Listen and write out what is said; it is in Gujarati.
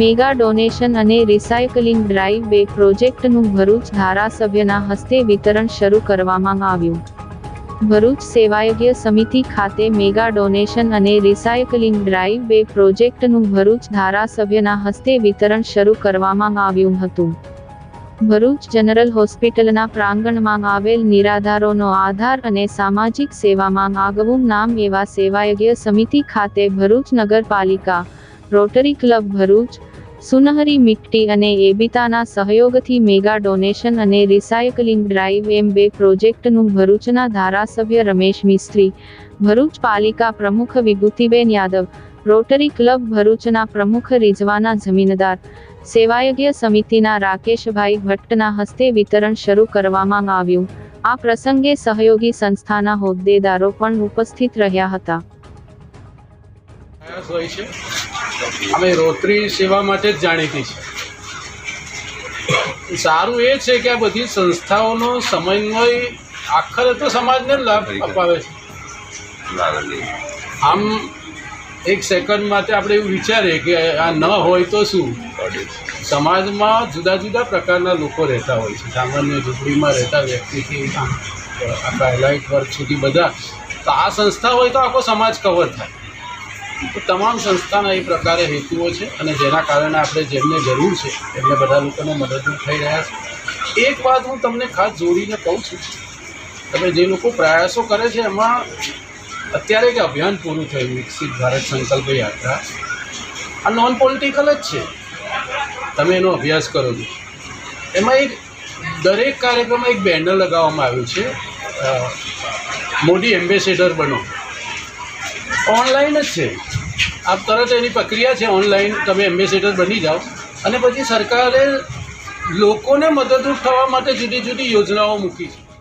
મેગા ડોનેશન અને રિસાયકલિંગ ડ્રાઈવ બે પ્રોજેક્ટનું ભરૂચ ધારાસભ્યના હસ્તે વિતરણ શરૂ કરવામાં આવ્યું. ભરૂચ સેવાયજ્ઞ સમિતિ ખાતે મેગા ડોનેશન અને રિસાયકલિંગ ડ્રાઈવ બે પ્રોજેક્ટનું ભરૂચ ધારાસભ્યના હસ્તે વિતરણ શરૂ કરવામાં આવ્યું હતું. ભરૂચ જનરલ હોસ્પિટલના પ્રાંગણમાં આવેલ નિરાધારોનો આધાર અને સામાજિક સેવામાં આગવું નામ એવા સેવાયજ્ઞ સમિતિ ખાતે ભરૂચ નગરપાલિકા રોટરી ક્લબ ભરૂચ, સુનહરી મિટ્ટી અને એબિતાના સહયોગથી મેગા ડોનેશન અને રિસાયકલિંગ ડ્રાઈવ એમ બે પ્રોજેક્ટનું ભરૂચના ધારાસભ્ય રમેશ મિસ્ત્રી, ભરૂચ પાલિકા પ્રમુખ વિભૂતિબેન યાદવ રોટરી ક્લબ ભરૂચના પ્રમુખ રિઝવાના જમીનદાર, સેવાયજ્ઞ સમિતિના રાકેશભાઈ ભટ્ટના હસ્તે વિતરણ શરૂ કરવામાં આવ્યું. આ પ્રસંગે સહયોગી સંસ્થાના હોદ્દેદારો પણ ઉપસ્થિત રહ્યા હતા. અમે રોટરી સેવા માટે જ જાણીતી છે સારું એ છે કે આ બધી સંસ્થાઓનો સમન્વય આખરે તો સમાજને લાભ અપાવે છે. આમ એક સેકન્ડ માટે આપણે એવું વિચારીએ કે આ ન હોય તો શું? સમાજમાં જુદા જુદા પ્રકારના લોકો રહેતા હોય છે. સામાન્ય ઝૂંપડીમાં રહેતા વ્યક્તિથી આખા એલાઇટ વર્ગ સુધી બધા. તો આ સંસ્થા હોય તો આખો સમાજ કવર થાય. તો તમામ સંસ્થાના એ પ્રકારે હેતુઓ છે અને જેના કારણે આપણે જેમને જરૂર છે એમને બધા લોકોને મદદરૂપ થઈ રહ્યા છે. એક વાત હું તમને ખાસ જોડીને કહું છું. તમે જે લોકો પ્રયાસો કરે છે એમાં અત્યારે એક અભિયાન પૂરું થયું, વિકસિત ભારત સંકલ્પ યાત્રા. આ નોન પોલિટિકલ જ છે. તમે એનો અભ્યાસ કરો છો. એમાં એક દરેક કાર્યક્રમમાં એક બેનર લગાવવામાં આવ્યું છે. મોદી એમ્બેસેડર બનો. ઓનલાઈન જ છે. આપ તરત એની પ્રક્રિયા છે ઓનલાઈન તમે એમ્બેસેડર બની જાઓ. અને પછી સરકારે લોકોને મદદરૂપ થવા માટે જુદી જુદી યોજનાઓ મૂકી છે.